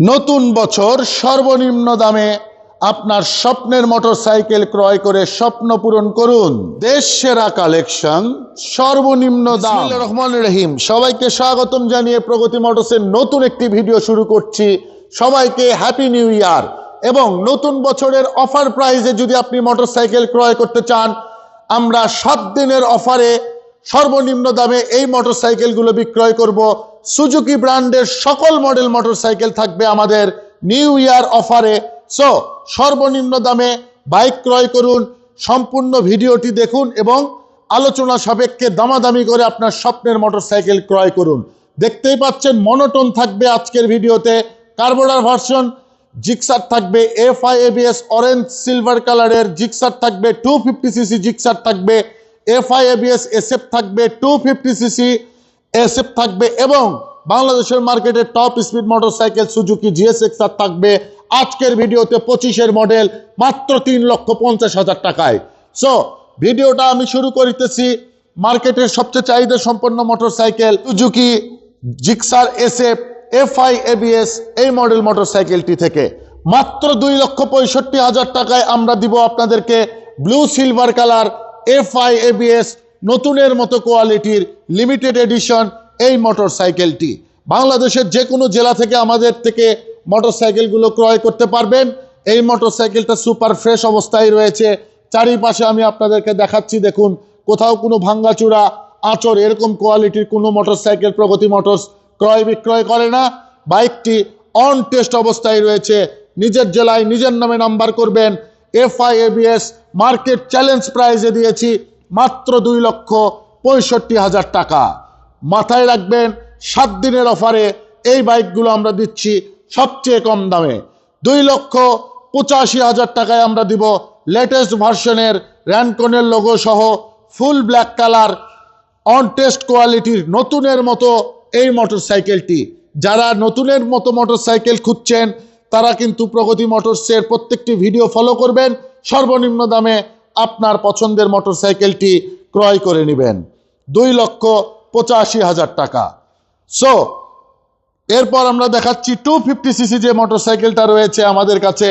নতুন বছর সর্বনিম্ন দামে আপনার স্বপ্নের মোটরসাইকেল ক্রয় করে স্বপ্ন পূরণ করুন। দেশ সেরা কালেকশন সর্বনিম্ন দাম। রহমান রহিম। সবাইকে স্বাগতম জানিয়ে প্রগতি মোটরসের নতুন একটি ভিডিও শুরু করছি। সবাইকে হ্যাপি নিউ ইয়ার এবং নতুন বছরের অফার প্রাইজে যদি আপনি মোটরসাইকেল ক্রয় করতে চান আমরা সাত দিনের অফারে সর্বনিম্ন দামে এই মোটরসাইকেলগুলো বিক্রয় করব। সুজুকি ব্র্যান্ডের সকল মডেল মোটরসাইকেল থাকবে আমাদের নিউ ইয়ার অফারে। সো সর্বনিম্ন দামে বাইক ক্রয় করুন, সম্পূর্ণ ভিডিওটি দেখুন এবং আলোচনা সাপেক্ষে দামাদামি করে আপনার স্বপ্নের মোটরসাইকেল ক্রয় করুন। দেখতেই পাচ্ছেন, মনোটন থাকবে আজকের ভিডিওতে কার্বোডার ভার্সন, জিক্সার থাকবে F I ABS orange silver কালারের জিক্সার থাকবে টু ফিফটি সিসি জিক্সার থাকবে এফ আই এবিএস এসএফ থাকবে টু ফিফটি সিসি এসএফ থাকবে এবং বাংলাদেশের মার্কেটে top speed motorcycle Suzuki GSX R থাকবে। আজকের ভিডিওতে পঁচিশের মডেল মাত্র তিন লক্ষ পঞ্চাশ হাজার টাকায়। সো ভিডিওটা আমি শুরু করিতেছি। মার্কেটের সবচেয়ে চাহিদা সম্পন্ন motorcycle Suzuki Gixxer SF FI ABS এই মডেল মোটরসাইকেলটি থেকে। মাত্র দুই লক্ষ পঁয়ষট্টি হাজার টাকায় আমরা দিব আপনাদেরকে blue silver colour FI ABS নতুনের মতো কোয়ালিটির লিমিটেড এডিশন এই মোটর সাইকেলটি বাংলাদেশের যে কোনো জেলা থেকে আমাদের থেকে মোটর সাইকেলগুলো ক্রয় করতে পারবেন। এই মোটর সাইকেলটা সুপার ফ্রেশ অবস্থায় রয়েছে। চারিপাশে আমি আপনাদেরকে দেখাচ্ছি, দেখুন, কোথাও কোনো ভাঙ্গাচূড়া আঁচর এরকম কোয়ালিটির কোনো মোটরসাইকেল প্রগতি মোটরস ক্রয় বিক্রয় করে না। বাইকটি অন টেস্ট অবস্থায় রয়েছে। নিজের জেলায় নিজের নামে নাম্বার করবেন। এফআই এবিএস মার্কেট চ্যালেঞ্জ প্রাইজে দিয়েছি। মাত্র দুই লক্ষ পঁয়ষট্টি হাজার টাকা। মাথায় রাখবেন, সাত দিনের অফারে এই বাইকগুলো আমরা দিচ্ছি সবচেয়ে কম দামে। দুই লক্ষ পঁচাশি হাজার টাকায় আমরা দিব লেটেস্ট ভার্সনের র্যানকনের লোগো সহ full black colour on test কোয়ালিটির নতুনের মতো এই মোটরসাইকেলটি যারা নতুনের মতো মোটরসাইকেল খুঁজছেন, তারা কিন্তু প্রগতি মোটরসের প্রত্যেকটি ভিডিও ফলো করবেন। সর্বনিম্ন দামে আপনার পছন্দের মোটরসাইকেলটি ক্রয় করে নেবেন। দুই লক্ষ পঁচাশি হাজার টাকা। সো এরপর আমরা দেখাচ্ছি টু ফিফটি সিসি যে মোটরসাইকেলটা রয়েছে আমাদের কাছে।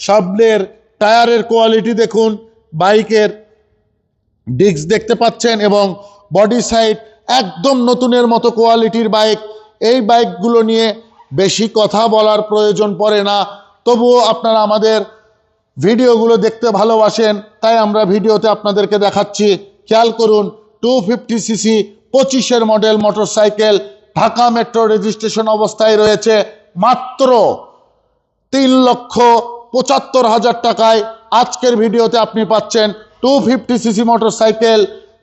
সামনের টায়ারের কোয়ালিটি দেখুন, বাইকের ডিস্ক দেখতে পাচ্ছেন এবং বডি সাইড একদম নতুনের মতো কোয়ালিটির বাইক। এই বাইকগুলো নিয়ে বেশি কথা বলার প্রয়োজন পড়ে না। তবুও আপনারা আমাদের ভিডিওগুলো দেখতে ভালোবাসেন, তাই আমরা ভিডিওতে আপনাদেরকে দেখাচ্ছি। খেয়াল করুন টু ফিফটি সিসি পঁচিশের model motorcycle, Dhaka metro registration অবস্থায় রয়েছে মাত্র তিন লক্ষ পঁচাত্তর হাজার টাকায়। আজকের ভিডিওতে আপনি পাচ্ছেন two fifty CC motorcycle,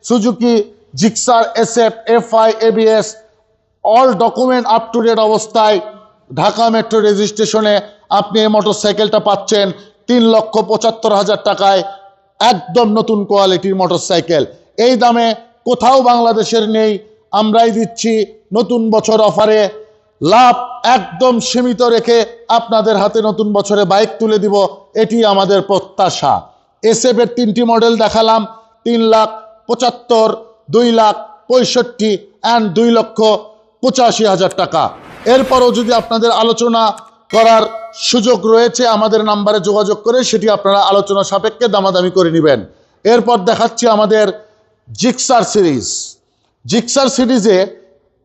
Suzuki, Gixxer, SF, FI, ABS, all document up to date অবস্থায় ঢাকা মেট্রো রেজিস্ট্রেশনে আপনি এই মোটরসাইকেলটা পাচ্ছেন। তিন লক্ষ পঁচাত্তর হাজার টাকায় একদম নতুন কোয়ালিটির মোটরসাইকেল এই দামে কোথাও বাংলাদেশের নেই, আমরাই দিচ্ছি নতুন বছর অফারে লাভ একদম সীমিত রেখে আপনাদের হাতে নতুন বছরে বাইক তুলে দিব, এটি আমাদের প্রত্যাশা। এসএফ এর তিনটি মডেল দেখালাম, তিন লাখ পঁচাত্তর, দুই লাখ পঁয়ষট্টি অ্যান্ড দুই লক্ষ পঁচাশি হাজার টাকা। এরপরও যদি আপনাদের আলোচনা করার সুযোগ রয়েছে, আমাদের নাম্বারে যোগাযোগ করে সেটি আপনারা আলোচনা সাপেক্ষে দামাদামি করে নেবেন। এরপর দেখাচ্ছি আমাদের জিক্সার সিরিজ। জিক্সার সিরিজে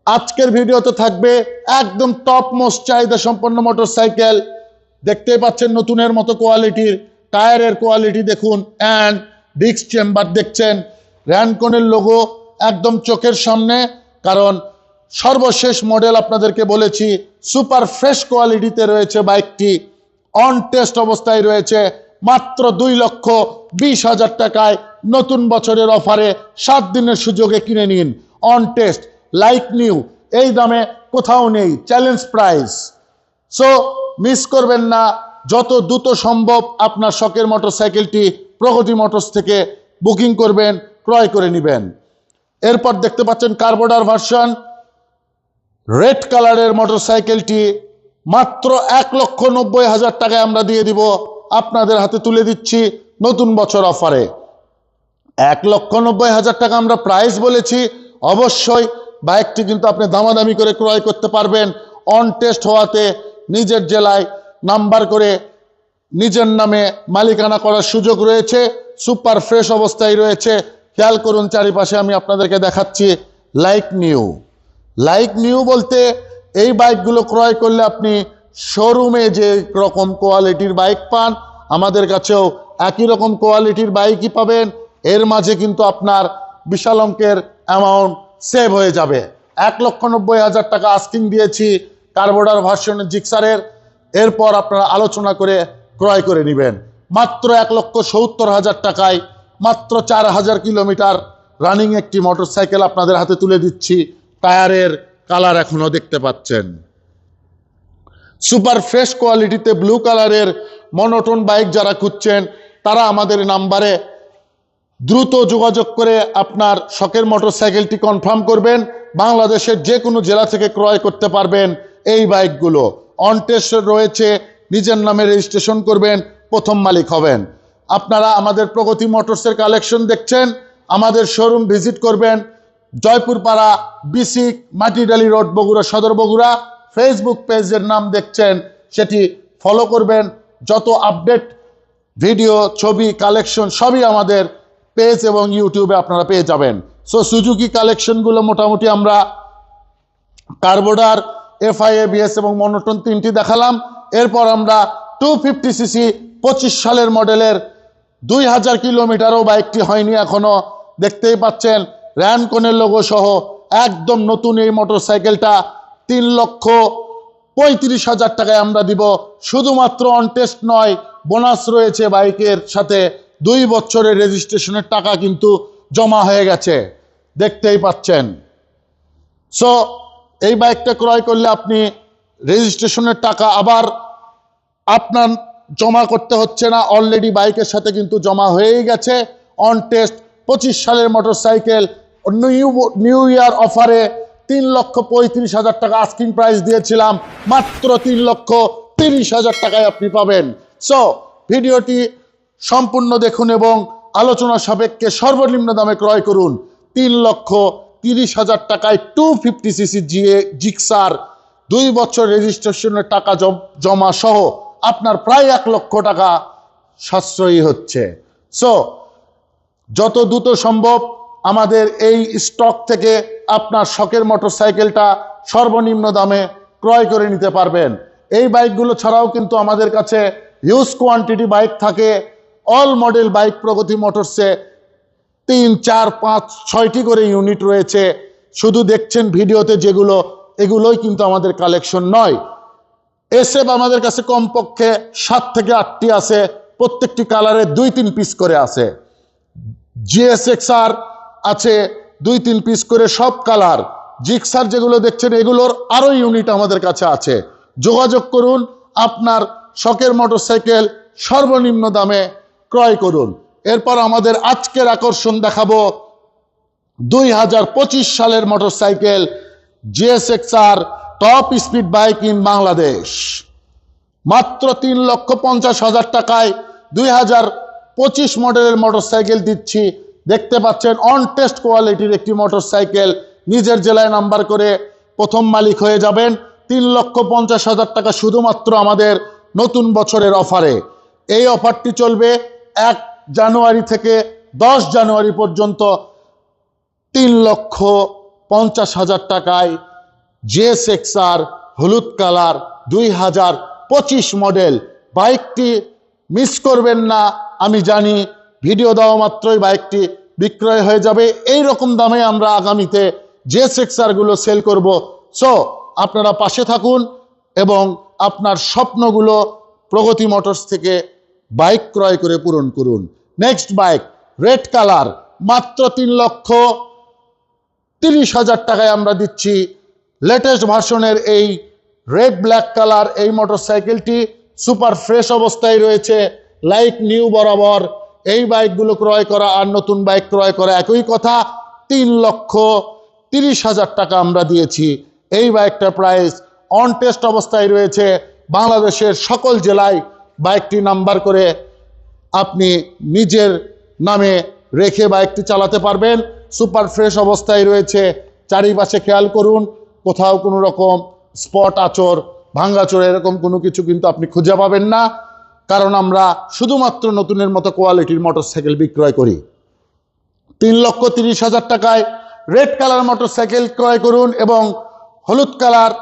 আজকের ভিডিওতে থাকবে একদম টপ মোস্ট চাহিদা সম্পন্ন মোটরসাইকেল দেখতেই পাচ্ছেন নতুনের মতো কোয়ালিটির টায়ারের কোয়ালিটি দেখুন অ্যান্ড ডিস্ক চেম্বার দেখছেন। র্যানকনের লোগো একদম চোখের সামনে, কারণ সর্বশেষ মডেল আপনাদেরকে বলেছি, সুপার ফ্রেশ কোয়ালিটিতে রয়েছে বাইকটি। অন টেস্ট অবস্থায় রয়েছে মাত্র দুই লক্ষ বিশ হাজার টাকায়। নতুন বছরের অফারে সাত দিনের সুযোগে কিনে নিন। অন টেস্ট লাইক নিউ এই দামে কোথাও নেই চ্যালেঞ্জ প্রাইস সো মিস করবেন না, যত দ্রুত সম্ভব আপনার শখের মোটরসাইকেলটি প্রগতি মোটরস থেকে বুকিং করবেন, ক্রয় করে নেবেন। এরপর দেখতে পাচ্ছেন কার্বোডার ভার্সন রেড কালারের মোটরসাইকেলটি মাত্র এক লক্ষ নব্বই হাজার টাকায় আমরা দিয়ে দিব। আপনাদের হাতে তুলে দিচ্ছি নতুন বছর অফারে। এক লক্ষ নব্বই হাজার টাকা আমরা প্রাইস বলেছি। অবশ্যই বাইকটি কিন্তু আপনি দামাদামি করে ক্রয় করতে পারবেন। অন টেস্ট হওয়াতে নিজের জেলায় নাম্বার করে নিজের নামে মালিকানা করার সুযোগ রয়েছে। সুপার ফ্রেশ অবস্থায় রয়েছে। খেয়াল করুন চারিপাশে আমি আপনাদেরকে দেখাচ্ছি। লাইক নিউ লাইক নিউ বলতে এই বাইকগুলো ক্রয় করলে আপনি শোরুমে যে রকম কোয়ালিটির বাইক পান, আমাদের কাছেও একই রকম কোয়ালিটির বাইকই পাবেন। এর মাঝে কিন্তু আপনার বিশাল অঙ্কের অ্যামাউন্ট সেভ হয়ে যাবে। এক লক্ষ নব্বই হাজার টাকা আস্কিং দিয়েছি কার্বোডার ভার্সনের জিক্সারের এরপর আপনারা আলোচনা করে ক্রয় করে নেবেন। মাত্র এক লক্ষ সত্তর হাজার টাকায় মাত্র চার হাজার কিলোমিটার রানিং একটি মোটরসাইকেল আপনাদের হাতে তুলে দিচ্ছি। টায়ারের কালার এখনও দেখতে পাচ্ছেন। সুপার ফ্রেশ কোয়ালিটিতে ব্লু কালারের মনোটন বাইক যারা খুঁজছেন, তারা আমাদের নাম্বারে দ্রুত যোগাযোগ করে আপনার শখের মোটরসাইকেলটি কনফার্ম করবেন। বাংলাদেশের যে কোনো জেলা থেকে ক্রয় করতে পারবেন এই বাইকগুলো। অনটেস্ট রয়েছে, নিজের নামে রেজিস্ট্রেশন করবেন, প্রথম মালিক হবেন। আপনারা আমাদের প্রগতি মোটরসের কালেকশন দেখছেন, আমাদের শোরুম ভিজিট করবেন জয়পুরপাড়া বিসিক মাটিডালি রোড, বগুড়া সদর, বগুড়া। ফেসবুক পেজের নাম দেখছেন, সেটি ফলো করবেন। যত আপডেট ভিডিও ছবি কালেকশন সবই আমাদের পেজ এবং ইউটিউবে আপনারা পেয়ে যাবেন। সো সুজুকি কালেকশনগুলো মোটামুটি আমরা কার্বোডার এফআইএ বিএস এবং মনোটন তিনটি দেখালাম। এরপর আমরা টু ফিফটি সিসি পঁচিশ সালের মডেলের দুই হাজার কিলোমিটারও বাইকটি হয়নি এখনও। দেখতেই পাচ্ছেন র্যানকনের লোগো সহ একদম নতুন এই মোটরসাইকেলটা তিন লক্ষ পঁয়ত্রিশ হাজার টাকায় আমরা দিব। শুধুমাত্র অনটেস্ট নয় বোনাস রয়েছে বাইকের সাথে। দুই বছরের রেজিস্ট্রেশনের টাকা কিন্তু জমা হয়ে গেছে। দেখতেই পাচ্ছেন। সো এই বাইকটা ক্রয় করলে আপনি রেজিস্ট্রেশনের টাকা আবার আপনার জমা করতে হচ্ছে না। অলরেডি বাইকের সাথে কিন্তু জমা হয়েই গেছে। অন টেস্ট পঁচিশ সালের মোটরসাইকেল নিউ নিউ ইয়ার অফারে তিন লক্ষ পঁয়ত্রিশ হাজার টাকা আস্কিং প্রাইস দিয়েছিলাম। মাত্র তিন লক্ষ তিরিশ হাজার টাকায় আপনি পাবেন। সো ভিডিওটি সম্পূর্ণ দেখুন এবং আলোচনা সাপেক্ষে সর্বনিম্ন দামে ক্রয় করুন। তিন লক্ষ তিরিশ হাজার টাকায় টু ফিফটি সিসি জিএ, জিক্সার, দুই বছর রেজিস্ট্রেশনের টাকা জম- সহ আপনার প্রায় এক লক্ষ টাকা সাশ্রয়ী হচ্ছে। সো যত দ্রুত সম্ভব আমাদের এই স্টক থেকে আপনার শখের মোটরসাইকেলটা সর্বনিম্ন দামে ক্রয় করে নিতে পারবেন। এই বাইকগুলো ছাড়াও কিন্তু আমাদের কাছে হিউজ কোয়ান্টিটি বাইক থাকে। অল মডেল বাইক প্রগতি মোটরসে তিন, চার, পাঁচ, ছয়টি করে ইউনিট রয়েছে। শুধু দেখছেন ভিডিওতে যেগুলো, এগুলোই কিন্তু আমাদের কালেকশন নয়। এসএফ আমাদের কাছে কমপক্ষে সাত থেকে আটটি আছে। প্রত্যেকটি কালারে দুই, তিন পিস করে আছে। জিএসএক্সআর আছে দুই, তিন পিস করে সব কালার জিক্সার যেগুলো দেখছেন, এগুলোর আরও ইউনিট আমাদের কাছে আছে। যোগাযোগ করুন, আপনার শখের মোটরসাইকেল সর্বনিম্ন দামে ক্রয় করুন। এরপর আমাদের আজকের আকর্ষণ দেখাবো দুই হাজার পঁচিশ সালের motorcycle GSXR top speed bike in Bangladesh মাত্র তিন লক্ষ পঞ্চাশ হাজার টাকায় দুই হাজার পঁচিশ মডেলের মোটরসাইকেল দিচ্ছি দেখতে পাচ্ছেন অন টেস্ট কোয়ালিটির একটি মোটরসাইকেল নিজের জেলায় নাম্বার করে প্রথম মালিক হয়ে যাবেন। তিন লক্ষ পঞ্চাশ হাজার টাকা শুধুমাত্র আমাদের নতুন বছরের অফারে এই অফারটি চলবে এক জানুয়ারি থেকে দশ জানুয়ারি পর্যন্ত তিন লক্ষ পঞ্চাশ হাজার টাকায়। জেএসএক্সআর হলুদ কালার, দুই হাজার পঁচিশ মডেল বাইকটি মিস করবেন না, আমি জানি ভিডিও দেওয়া মাত্রই বাইকটি বিক্রয় হয়ে যাবে। এই রকম দামে আমরা আগামীতে জেএসএক্সআরগুলো সেল করব। সো আপনারা পাশে থাকুন এবং আপনার স্বপ্নগুলো প্রগতি মোটরস থেকে বাইক ক্রয় করে পূরণ করুন। নেক্সট বাইক রেড কালার মাত্র তিন লক্ষ তিরিশ হাজার টাকায় আমরা দিচ্ছি। লেটেস্ট ভার্সনের এই রেড ব্ল্যাক কালার এই মোটরসাইকেলটি সুপার ফ্রেশ অবস্থায় রয়েছে। লাইক নিউ বরাবর। এই বাইকগুলো ক্রয় করা আর নতুন বাইক ক্রয় করা একই কথা। তিন লক্ষ তিরিশ হাজার টাকা আমরা দিয়েছি। এই বাইকটার প্রাইস অন টেস্ট অবস্থায় রয়েছে বাংলাদেশের সকল জেলায়। বাইকটি নাম্বার করে আপনি নিজের নামে রেখে বাইকটি চালাতে পারবেন। সুপার ফ্রেশ অবস্থায় রয়েছে। চারিপাশে খেয়াল করুন, কোথাও কোনো রকম স্পট আচর ভাঙ্গাচোরা এরকম কোনো কিছু কিন্তু আপনি খুঁজে পাবেন না। কারণ আমরা শুধুমাত্র নতুনের মতো কোয়ালিটির মোটরসাইকেল বিক্রয় করি। তিন লক্ষ তিরিশ হাজার টাকায় রেড কালার মোটরসাইকেল ক্রয় করুন এবং হলুদ কালার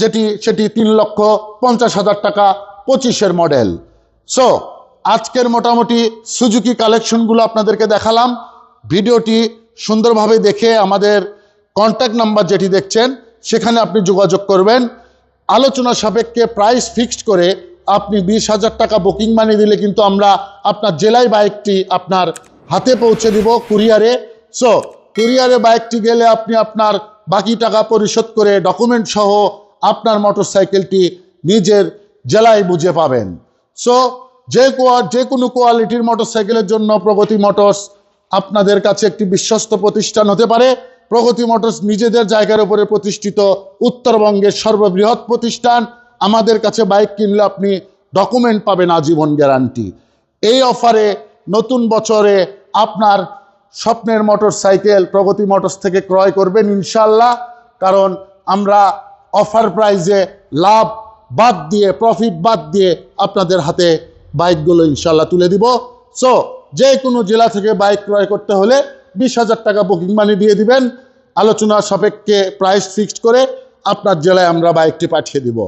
যেটি, সেটি তিন লক্ষ পঞ্চাশ হাজার টাকা পঁচিশের মডেল সো আজকের মোটামুটি সুজুকি কালেকশনগুলো আপনাদেরকে দেখালাম। ভিডিওটি সুন্দরভাবে দেখে আমাদের কন্ট্যাক্ট নাম্বার যেটি দেখছেন, সেখানে আপনি যোগাযোগ করবেন। আলোচনা সাপেক্ষে প্রাইস ফিক্সড করে আপনি বিশ হাজার টাকা বুকিং মানি দিলে কিন্তু আমরা আপনার জেলায় বাইকটি আপনার হাতে পৌঁছে দিব কুরিয়ারে সো কুরিয়ারে বাইকটি গেলে আপনি আপনার বাকি টাকা পরিশোধ করে ডকুমেন্ট সহ আপনার মোটরসাইকেলটি নিজের জেলায় বুঝে পাবেন। সো যে যে কোনো কোয়ালিটির মোটরসাইকেলের জন্য প্রগতি মোটরস আপনাদের কাছে একটি বিশ্বস্ত প্রতিষ্ঠান হতে পারে। প্রগতি মোটরস নিজেদের জায়গার উপরে প্রতিষ্ঠিত উত্তরবঙ্গের সর্ববৃহৎ প্রতিষ্ঠান। আমাদের কাছে বাইক কিনলে আপনি ডকুমেন্ট পাবেন আজীবন গ্যারান্টি এই অফারে নতুন বছরে আপনার স্বপ্নের মোটর সাইকেল প্রগতি মোটরস থেকে ক্রয় করবেন ইনশাল্লাহ কারণ আমরা অফার প্রাইজে লাভ বাদ দিয়ে প্রফিট বাদ দিয়ে আপনাদের হাতে বাইকগুলো ইনশাল্লাহ তুলে দিব। সো যে কোনো জেলা থেকে বাইক ক্রয় করতে হলে বিশ হাজার টাকা বুকিং মানি দিয়ে দিবেন। আলোচনা সাপেক্ষে প্রাইস ফিক্সড করে আপনার জেলায় আমরা বাইকটি পাঠিয়ে দিব।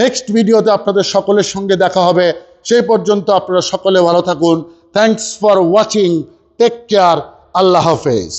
নেক্সট ভিডিওতে আপনাদের সকলের সঙ্গে দেখা হবে। সেই পর্যন্ত আপনারা সকলে ভালো থাকুন। Thanks for watching take care Allah হাফেজ।